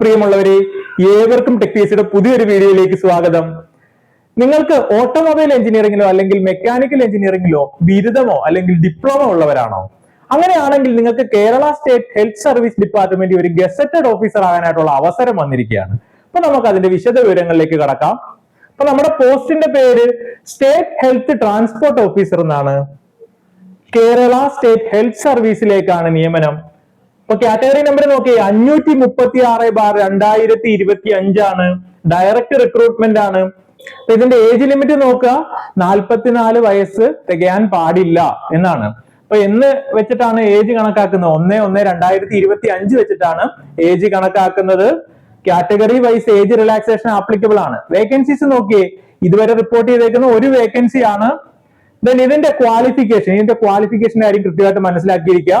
പ്രിയമുള്ളവരെ ഏവർക്കും ടെക് പിയുടെ പുതിയൊരു വീഡിയോയിലേക്ക് സ്വാഗതം. നിങ്ങൾക്ക് ഓട്ടോമൊബൈൽ എഞ്ചിനീയറിംഗിലോ അല്ലെങ്കിൽ മെക്കാനിക്കൽ എഞ്ചിനീയറിംഗിലോ ബിരുദമോ അല്ലെങ്കിൽ ഡിപ്ലോമ ഉള്ളവരാണോ? അങ്ങനെയാണെങ്കിൽ നിങ്ങൾക്ക് Kerala state health service department ഒരു ഗസറ്റഡ് ഓഫീസർ ആകാനായിട്ടുള്ള അവസരം വന്നിരിക്കുകയാണ്. അപ്പൊ നമുക്ക് അതിന്റെ വിശദ വിവരങ്ങളിലേക്ക് കടക്കാം. അപ്പൊ നമ്മുടെ പോസ്റ്റിന്റെ പേര് സ്റ്റേറ്റ് ഹെൽത്ത് ട്രാൻസ്പോർട്ട് ഓഫീസർ എന്നാണ്. കേരള സ്റ്റേറ്റ് ഹെൽത്ത് സർവീസിലേക്കാണ് നിയമനം. അപ്പൊ കാറ്റഗറി നമ്പർ നോക്കി അഞ്ഞൂറ്റി മുപ്പത്തി ആറ് ബാർ രണ്ടായിരത്തി ഇരുപത്തി അഞ്ചാണ് ഡയറക്റ്റ് റിക്രൂട്ട്മെന്റ് ആണ് ഇതിന്റെ ഏജ് ലിമിറ്റ് നോക്കുക നാൽപ്പത്തിനാല് വയസ്സ് തികയാൻ പാടില്ല എന്നാണ്. അപ്പൊ എന്ന് വെച്ചിട്ടാണ് ഏജ് കണക്കാക്കുന്നത്? ഒന്ന് ഒന്ന് രണ്ടായിരത്തി ഇരുപത്തി അഞ്ച് വെച്ചിട്ടാണ് ഏജ് കണക്കാക്കുന്നത്. Category wise age relaxation applicable ആണ്. വേക്കൻസീസ് നോക്കിയേ ഇതുവരെ റിപ്പോർട്ട് ചെയ്തേക്കുന്ന ഒരു വേക്കൻസി ആണ്. ദെൻ ഇതിന്റെ ക്വാളിഫിക്കേഷൻ ഇതിന്റെ ക്വാളിഫിക്കേഷൻ കാര്യം കൃത്യമായിട്ട് മനസ്സിലാക്കിയിരിക്കുക.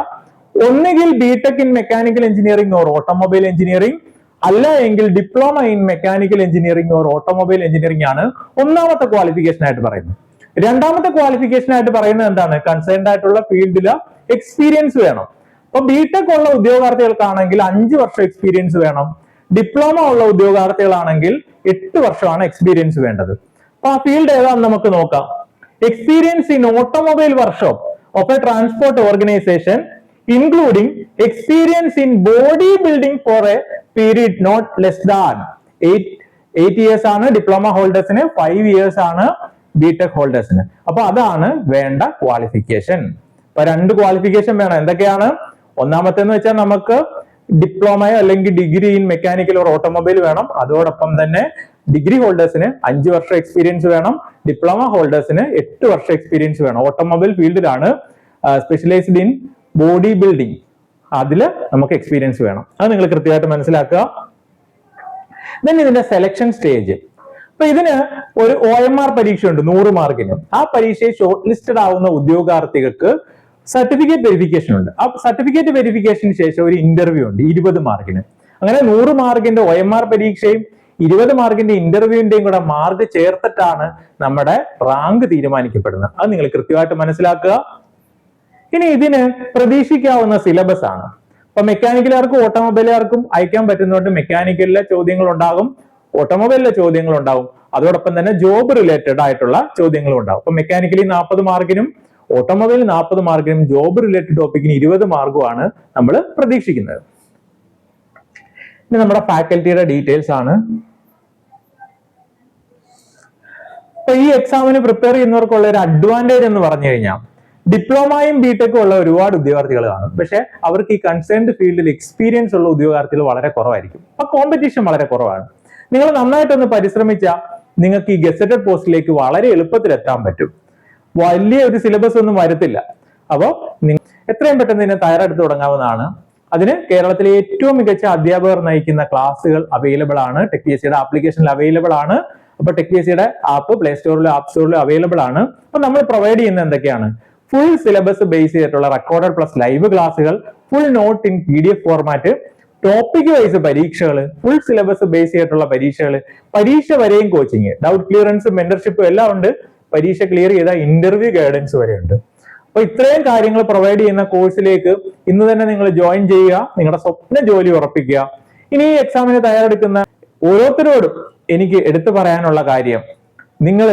ഒന്നുകിൽ B Tech in mechanical engineering or automobile engineering അല്ല എങ്കിൽ diploma in mechanical engineering or automobile engineering ആണ് ഒന്നാമത്തെ ക്വാളിഫിക്കേഷൻ ആയിട്ട് പറയുന്നത്. രണ്ടാമത്തെ ക്വാളിഫിക്കേഷൻ ആയിട്ട് പറയുന്നത് എന്താണ്? കൺസേൺഡ് ആയിട്ടുള്ള ഫീൽഡിൽ എക്സ്പീരിയൻസ് വേണം. അപ്പൊ ബിടെക് ഉള്ള ഉദ്യോഗാർത്ഥികൾക്കാണെങ്കിൽ അഞ്ച് വർഷം എക്സ്പീരിയൻസ് വേണം. ഡിപ്ലോമ ഉള്ള ഉദ്യോഗാർത്ഥികളാണെങ്കിൽ എട്ട് വർഷമാണ് എക്സ്പീരിയൻസ് വേണ്ടത്. അപ്പൊ ആ ഫീൽഡ് ഏതാണെന്ന് നമുക്ക് നോക്കാം. Experience in automobile workshop of a transport organisation including experience in body building for a period not less than eight eight years ആണ് ഡിപ്ലോമ ഹോൾഡേഴ്സിന് ഫൈവ് ഇയേഴ്സ് ആണ് ബിടെക് ഹോൾഡേഴ്സിന് അപ്പൊ അതാണ് വേണ്ട ക്വാളിഫിക്കേഷൻ അപ്പൊ രണ്ട് ക്വാളിഫിക്കേഷൻ വേണം. എന്തൊക്കെയാണ്? ഒന്നാമത്തെന്ന് വെച്ചാൽ നമുക്ക് ഡിപ്ലോമയോ അല്ലെങ്കിൽ degree in mechanical or automobile വേണം. അതോടൊപ്പം തന്നെ ഡിഗ്രി ഹോൾഡേഴ്സിന് അഞ്ച് വർഷം എക്സ്പീരിയൻസ് വേണം. ഡിപ്ലോമ ഹോൾഡേഴ്സിന് എട്ട് വർഷം എക്സ്പീരിയൻസ് വേണം. ഓട്ടോമൊബൈൽ ഫീൽഡിലാണ് സ്പെഷ്യലൈസ്ഡ് ഇൻ ബോഡി ബിൽഡിംഗ് അതിൽ നമുക്ക് എക്സ്പീരിയൻസ് വേണം. അത് നിങ്ങൾ കൃത്യമായിട്ട് മനസ്സിലാക്കുക. ദെൻ ഇതിന്റെ സെലക്ഷൻ സ്റ്റേജ് അപ്പൊ ഇതിന് ഒരു ഒ എം ആർ പരീക്ഷ ഉണ്ട് നൂറ് മാർക്കിന്. ആ പരീക്ഷയിൽ ഷോർട്ട് ലിസ്റ്റഡ് ആവുന്ന ഉദ്യോഗാർത്ഥികൾക്ക് സർട്ടിഫിക്കറ്റ് വെരിഫിക്കേഷൻ ഉണ്ട്. ആ സർട്ടിഫിക്കറ്റ് വെരിഫിക്കേഷന് ശേഷം ഒരു ഇന്റർവ്യൂ ഉണ്ട് ഇരുപത് മാർക്കിന്. അങ്ങനെ നൂറ് മാർക്കിന്റെ ഒ എം ആർ പരീക്ഷയും ഇരുപത് മാർക്കിന്റെ ഇന്റർവ്യൂവിന്റെയും കൂടെ മാർക്ക് ചേർത്തിട്ടാണ് നമ്മുടെ റാങ്ക് തീരുമാനിക്കപ്പെടുന്നത്. അത് നിങ്ങൾ കൃത്യമായിട്ട് മനസ്സിലാക്കുക. ഇനി ഇതിന് പ്രതീക്ഷിക്കാവുന്ന സിലബസ് ആണ്. അപ്പൊ മെക്കാനിക്കലുകാർക്കും ഓട്ടോമൊബൈലുകാർക്കും അയക്കാൻ പറ്റുന്നതുകൊണ്ട് മെക്കാനിക്കലിലെ ചോദ്യങ്ങൾ ഉണ്ടാകും ഓട്ടോമൊബൈലിലെ ചോദ്യങ്ങൾ ഉണ്ടാകും അതോടൊപ്പം തന്നെ ജോബ് റിലേറ്റഡ് ആയിട്ടുള്ള ചോദ്യങ്ങളും ഉണ്ടാകും അപ്പൊ മെക്കാനിക്കലി നാൽപ്പത് മാർക്കിനും ഓട്ടോമൊബൈൽ നാൽപ്പത് മാർക്കിനും ജോബ് റിലേറ്റഡ് ടോപ്പിക്കിന് ഇരുപത് മാർക്കുമാണ് നമ്മൾ പ്രതീക്ഷിക്കുന്നത്. ഇനി നമ്മുടെ ഫാക്കൽറ്റിയുടെ ഡീറ്റെയിൽസ് ആണ്. അപ്പൊ ഈ എക്സാമിന് പ്രിപ്പയർ ചെയ്യുന്നവർക്കുള്ള ഒരു അഡ്വാന്റേജ് എന്ന് പറഞ്ഞു കഴിഞ്ഞാൽ ഡിപ്ലോമയും ബിടെക്കും ഉള്ള ഒരുപാട് ഉദ്യോഗാർത്ഥികൾ കാണും. പക്ഷെ അവർക്ക് ഈ കൺസേൺഡ് ഫീൽഡിൽ എക്സ്പീരിയൻസ് ഉള്ള ഉദ്യോഗാർത്ഥികൾ വളരെ കുറവായിരിക്കും. അപ്പൊ കോമ്പറ്റീഷൻ വളരെ കുറവാണ്. നിങ്ങൾ നന്നായിട്ടൊന്ന് പരിശ്രമിച്ചാൽ നിങ്ങൾക്ക് ഈ ഗസറ്റഡ് പോസ്റ്റിലേക്ക് വളരെ എളുപ്പത്തിൽ എത്താൻ പറ്റും. വലിയ ഒരു സിലബസ് ഒന്നും വരത്തില്ല. അപ്പോൾ എത്രയും പെട്ടെന്ന് ഇതിനെ തയ്യാറെടുത്ത് തുടങ്ങാവുന്നതാണ്. അതിന് കേരളത്തിലെ ഏറ്റവും മികച്ച അധ്യാപകർ നയിക്കുന്ന ക്ലാസ്സുകൾ അവൈലബിൾ ആണ്. ടെക് പി എസ് സിയുടെ ആപ്ലിക്കേഷനിൽ അവൈലബിൾ ആണ്. അപ്പൊ ടെക് പി എസ് സിയുടെ ആപ്പ് പ്ലേ സ്റ്റോറിലും ആപ്പ് സ്റ്റോറിലും അവൈലബിൾ ആണ്. അപ്പൊ നമ്മൾ പ്രൊവൈഡ് ചെയ്യുന്ന എന്തൊക്കെയാണ്? ഫുൾ സിലബസ് ബേസ് ചെയ്തിട്ടുള്ള റെക്കോർഡഡ് പ്ലസ് ലൈവ് ക്ലാസ്സുകൾ full note in P D F format topic wise പരീക്ഷകൾ ഫുൾ സിലബസ് ബേസ് ചെയ്തിട്ടുള്ള പരീക്ഷകൾ പരീക്ഷ വരെയും കോച്ചിങ് ഡൗട്ട് ക്ലിയറൻസ് മെന്റർഷിപ്പും എല്ലാം ഉണ്ട്. പരീക്ഷ ക്ലിയർ ചെയ്ത ഇന്റർവ്യൂ ഗൈഡൻസ് വരെ ഉണ്ട്. അപ്പൊ ഇത്രയും കാര്യങ്ങൾ പ്രൊവൈഡ് ചെയ്യുന്ന കോഴ്സിലേക്ക് ഇന്ന് തന്നെ നിങ്ങൾ ജോയിൻ ചെയ്യുക നിങ്ങളുടെ സ്വപ്ന ജോലി ഉറപ്പിക്കുക. ഇനി ഈ എക്സാമിന് തയ്യാറെടുക്കുന്ന ഓരോരുത്തരോടും എനിക്ക് എടുത്തു പറയാനുള്ള കാര്യം നിങ്ങൾ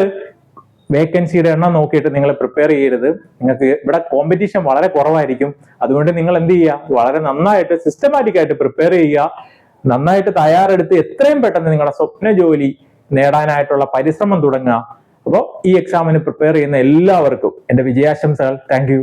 വേക്കൻസിയുടെ എണ്ണം നോക്കിയിട്ട് നിങ്ങൾ പ്രിപ്പയർ ചെയ്യരുത്. നിങ്ങൾക്ക് ഇവിടെ കോമ്പറ്റീഷൻ വളരെ കുറവായിരിക്കും. അതുകൊണ്ട് നിങ്ങൾ എന്ത് ചെയ്യുക? വളരെ നന്നായിട്ട് സിസ്റ്റമാറ്റിക് ആയിട്ട് പ്രിപ്പയർ ചെയ്യുക. നന്നായിട്ട് തയ്യാറെടുത്ത് എത്രയും പെട്ടെന്ന് നിങ്ങളുടെ സ്വപ്ന ജോലി നേടാനായിട്ടുള്ള പരിശ്രമം തുടങ്ങുക. അപ്പോൾ ഈ എക്സാമിന് പ്രിപ്പയർ ചെയ്യുന്ന എല്ലാവർക്കും എന്റെ വിജയാശംസകൾ. താങ്ക്